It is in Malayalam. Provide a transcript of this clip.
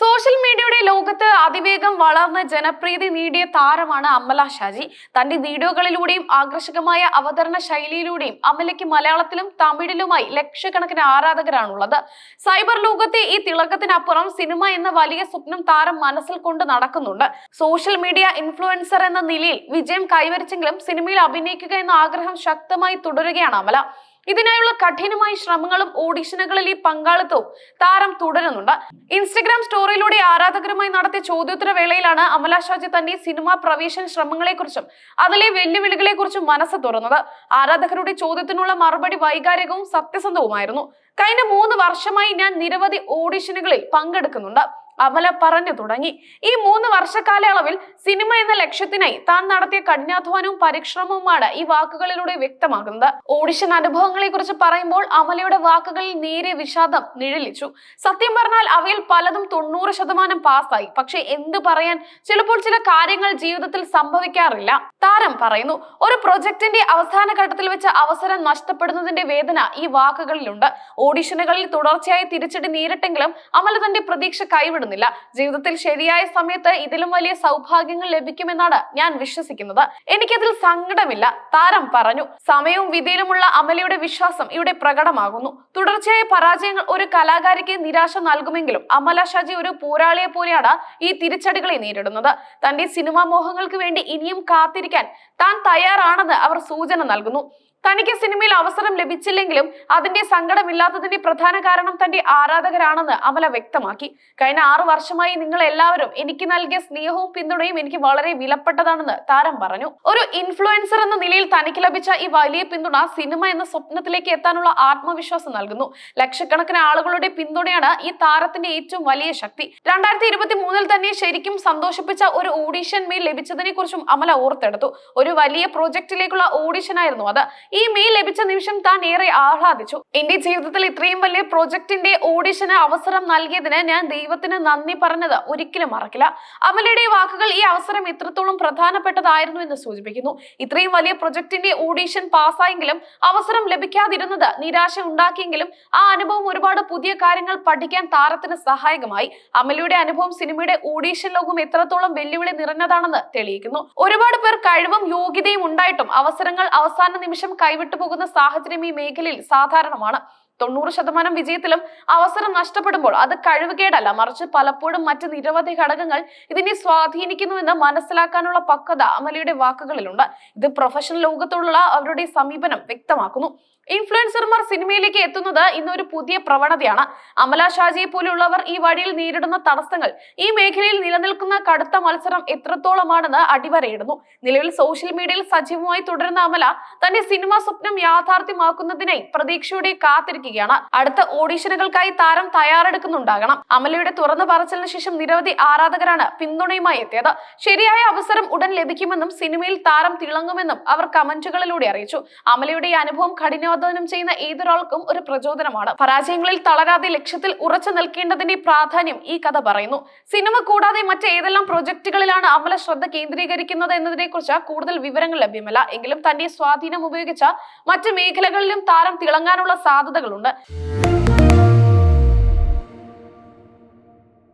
സോഷ്യൽ മീഡിയയുടെ ലോകത്ത് അതിവേഗം വളർന്ന് ജനപ്രീതി നേടിയ താരമാണ് അമല ഷാജി. തന്റെ വീഡിയോകളിലൂടെയും ആകർഷകമായ അവതരണ ശൈലിയിലൂടെയും അമലയ്ക്ക് മലയാളത്തിലും തമിഴിലുമായി ലക്ഷക്കണക്കിന് ആരാധകരാണുള്ളത്. സൈബർ ലോകത്തെ ഈ തിളക്കത്തിനപ്പുറം സിനിമ എന്ന വലിയ സ്വപ്നം താരം മനസ്സിൽ കൊണ്ട് നടക്കുന്നുണ്ട്. സോഷ്യൽ മീഡിയ ഇൻഫ്ലുവൻസർ എന്ന നിലയിൽ വിജയം കൈവരിച്ചെങ്കിലും സിനിമയിൽ അഭിനയിക്കുക എന്ന ആഗ്രഹം ശക്തമായി തുടരുകയാണ് അമല. ഇതിനായുള്ള കഠിനമായ ശ്രമങ്ങളും ഓഡിഷനുകളിൽ ഈ പങ്കാളിത്തവും താരം തുടരുന്നുണ്ട്. ഇൻസ്റ്റഗ്രാം സ്റ്റോറിയിലൂടെ ആരാധകരുമായി നടത്തിയ ചോദ്യോത്തര വേളയിലാണ് അമല ഷാജി തന്റെ സിനിമാ പ്രവേശന ശ്രമങ്ങളെക്കുറിച്ചും അതിലെ വെല്ലുവിളികളെക്കുറിച്ചും മനസ്സ് തുറന്നത്. ആരാധകരുടെ ചോദ്യത്തിനുള്ള മറുപടി വൈകാരികവും സത്യസന്ധവുമായിരുന്നു. കഴിഞ്ഞ മൂന്ന് വർഷമായി ഞാൻ നിരവധി ഓഡിഷനുകളിൽ പങ്കെടുക്കുന്നുണ്ട്. അമല പറഞ്ഞു തുടങ്ങി. ഈ മൂന്ന് വർഷക്കാലയളവിൽ സിനിമ എന്ന ലക്ഷ്യത്തിനായി താൻ നടത്തിയ കഠിനാധ്വാനവും പരിശ്രമവുമാണ് ഈ വാക്കുകളിലൂടെ വ്യക്തമാകുന്നത്. ഓഡിഷൻ അനുഭവങ്ങളെ കുറിച്ച് പറയുമ്പോൾ അമലയുടെ വാക്കുകളിൽ നേരെ വിഷാദം നിഴലിച്ചു. സത്യം പറഞ്ഞാൽ അവയിൽ പലതും തൊണ്ണൂറ് ശതമാനം പാസ്സായി. പക്ഷെ എന്ത് പറയാൻ ചിലപ്പോൾ ചില കാര്യങ്ങൾ ജീവിതത്തിൽ സംഭവിക്കാറില്ല. താരം പറയുന്നു ഒരു പ്രൊജക്ടിന്റെ അവസാന ഘട്ടത്തിൽ വെച്ച് അവസരം നഷ്ടപ്പെടുന്നതിന്റെ വേദന ഈ വാക്കുകളിലുണ്ട്. ഓഡിഷനുകളിൽ തുടർച്ചയായി തിരിച്ചടി നേരിട്ടെങ്കിലും അമല തന്റെ പ്രതീക്ഷ കൈവിടുന്നില്ല ജീവിതത്തിൽ ശരിയായ സമയത്ത് ഇതിലും വലിയ സൗഭാഗ്യങ്ങൾ ലഭിക്കുമെന്നാണ് ഞാൻ വിശ്വസിക്കുന്നത്. എനിക്കതിൽ സങ്കടമില്ല. താരം പറഞ്ഞു സമയവും വിധിയിലുമുള്ള അമലയുടെ വിശ്വാസം ഇവിടെ പ്രകടമാകുന്നു. തുടർച്ചയായ പരാജയങ്ങൾ ഒരു കലാകാരിക്ക് നിരാശ നൽകുമെങ്കിലും അമല ഷാജി ഒരു പോരാളിയെ പോലെയാണ് ഈ തിരിച്ചടികളെ നേരിടുന്നത്. തന്റെ സിനിമാ മോഹങ്ങൾക്ക് വേണ്ടി ഇനിയും കാത്തിരിക്കാൻ താൻ തയ്യാറാണെന്ന് അവർ സൂചന നൽകുന്നു. തനിക്ക് സിനിമയിൽ അവസരം ലഭിച്ചില്ലെങ്കിലും അതിന്റെ സങ്കടമില്ലാത്തതിന്റെ പ്രധാന കാരണം തന്റെ ആരാധകരാണെന്ന് അമല വ്യക്തമാക്കി. കഴിഞ്ഞ ആറു വർഷമായി നിങ്ങൾ എല്ലാവരും എനിക്ക് നൽകിയ സ്നേഹവും പിന്തുണയും എനിക്ക് വളരെ വിലപ്പെട്ടതാണെന്ന് താരം പറഞ്ഞു. ഒരു ഇൻഫ്ലുവൻസർ എന്ന നിലയിൽ തനിക്ക് ലഭിച്ച ഈ വലിയ പിന്തുണ സിനിമ എന്ന സ്വപ്നത്തിലേക്ക് എത്താനുള്ള ആത്മവിശ്വാസം നൽകുന്നു. ലക്ഷക്കണക്കിന് ആളുകളുടെ പിന്തുണയാണ് ഈ താരത്തിന്റെ ഏറ്റവും വലിയ ശക്തി. രണ്ടായിരത്തി ഇരുപത്തി മൂന്നിൽ തന്നെ ശരിക്കും സന്തോഷിപ്പിച്ച ഒരു ഓഡീഷൻ മെയിൽ ലഭിച്ചതിനെ കുറിച്ചും അമല ഓർത്തെടുത്തു. ഒരു വലിയ പ്രോജക്റ്റിലേക്കുള്ള ഓഡീഷൻ ആയിരുന്നു അത്. ഈ മെയിൽ ലഭിച്ച നിമിഷം താൻ ഏറെ ആഹ്ലാദിച്ചു. എന്റെ ജീവിതത്തിൽ ഇത്രയും വലിയ പ്രോജക്റ്റിന്റെ ഓഡിഷന് അവസരം നൽകിയതിന് ഞാൻ ദൈവത്തിന് നന്ദി പറഞ്ഞത് ഒരിക്കലും മറക്കില്ല. അമലയുടെ വാക്കുകൾ ഈ അവസരം എത്രത്തോളം പ്രധാനപ്പെട്ടതായിരുന്നു എന്ന് സൂചിപ്പിക്കുന്നു. ഇത്രയും വലിയ പ്രൊജക്ടിന്റെ ഓഡീഷൻ പാസ്സായെങ്കിലും അവസരം ലഭിക്കാതിരുന്നത് നിരാശ ഉണ്ടാക്കിയെങ്കിലും ആ അനുഭവം ഒരുപാട് പുതിയ കാര്യങ്ങൾ പഠിക്കാൻ താരത്തിന് സഹായകമായി. അമലയുടെ അനുഭവം സിനിമയുടെ ഓഡീഷൻ ലോകം എത്രത്തോളം വെല്ലുവിളി നിറഞ്ഞതാണെന്ന് തെളിയിക്കുന്നു. ഒരുപാട് പേർ കഴിവും യോഗ്യതയും ഉണ്ടായിട്ടും അവസരങ്ങൾ അവസാന നിമിഷം കൈവിട്ടു പോകുന്ന സാഹചര്യം ഈ മേഖലയിൽ സാധാരണമാണ്. തൊണ്ണൂറ് ശതമാനം വിജയത്തിലും അവസരം നഷ്ടപ്പെടുമ്പോൾ അത് കഴിവുകേടല്ല. മറിച്ച് പലപ്പോഴും മറ്റ് നിരവധി ഘടകങ്ങൾ ഇതിനെ സ്വാധീനിക്കുന്നുവെന്ന് മനസ്സിലാക്കാനുള്ള പക്വത അമലയുടെ വാക്കുകളിലുണ്ട്. ഇത് പ്രൊഫഷണൽ ലോകത്തോടുള്ള അവരുടെ സമീപനം വ്യക്തമാക്കുന്നു. ഇൻഫ്ലുവൻസർമാർ സിനിമയിലേക്ക് എത്തുന്നത് ഇന്നൊരു പുതിയ പ്രവണതയാണ്. അമല ഷാജിയെ പോലെയുള്ളവർ ഈ വഴിയിൽ നേരിടുന്ന തടസ്സങ്ങൾ ഈ മേഖലയിൽ നിലനിൽക്കുന്ന കടുത്ത മത്സരം എത്രത്തോളമാണെന്ന് അടിവരയിടുന്നു. നിലവിൽ സോഷ്യൽ മീഡിയയിൽ സജീവമായി തുടരുന്ന അമല തന്റെ സിനിമാ സ്വപ്നം യാഥാർത്ഥ്യമാക്കുന്നതിനായി പ്രതീക്ഷയോടെ കാത്തിരിക്കുകയാണ് അടുത്ത ഓഡീഷനുകൾക്കായി താരം തയ്യാറെടുക്കുന്നുണ്ടാകണം. അമലയുടെ തുറന്നു പറച്ചിലിന് ശേഷം നിരവധി ആരാധകരാണ് പിന്തുണയുമായി എത്തിയത്. ശരിയായ അവസരം ഉടൻ ലഭിക്കുമെന്നും സിനിമയിൽ താരം തിളങ്ങുമെന്നും അവർ കമന്റുകളിലൂടെ അറിയിച്ചു. അമലയുടെ ഈ അനുഭവം കഠിനാധ്വാനം ചെയ്യുന്ന ഏതൊരാൾക്കും ഒരു പ്രചോദനമാണ്. പരാജയങ്ങളിൽ തളരാതെ ലക്ഷ്യത്തിൽ ഉറച്ചു നിൽക്കേണ്ടതിന്റെ പ്രാധാന്യം ഈ കഥ പറയുന്നു. സിനിമ കൂടാതെ മറ്റേതെല്ലാം പ്രൊജക്ടുകളിലാണ് അമല ശ്രദ്ധ കേന്ദ്രീകരിക്കുന്നത് എന്നതിനെ കുറിച്ച് കൂടുതൽ വിവരങ്ങൾ ലഭ്യമല്ല. എങ്കിലും തന്റെ സ്വാധീനം ഉപയോഗിച്ച മറ്റ് മേഖലകളിലും താരം തിളങ്ങാനുള്ള സാധ്യതകളുണ്ട്. ఉండ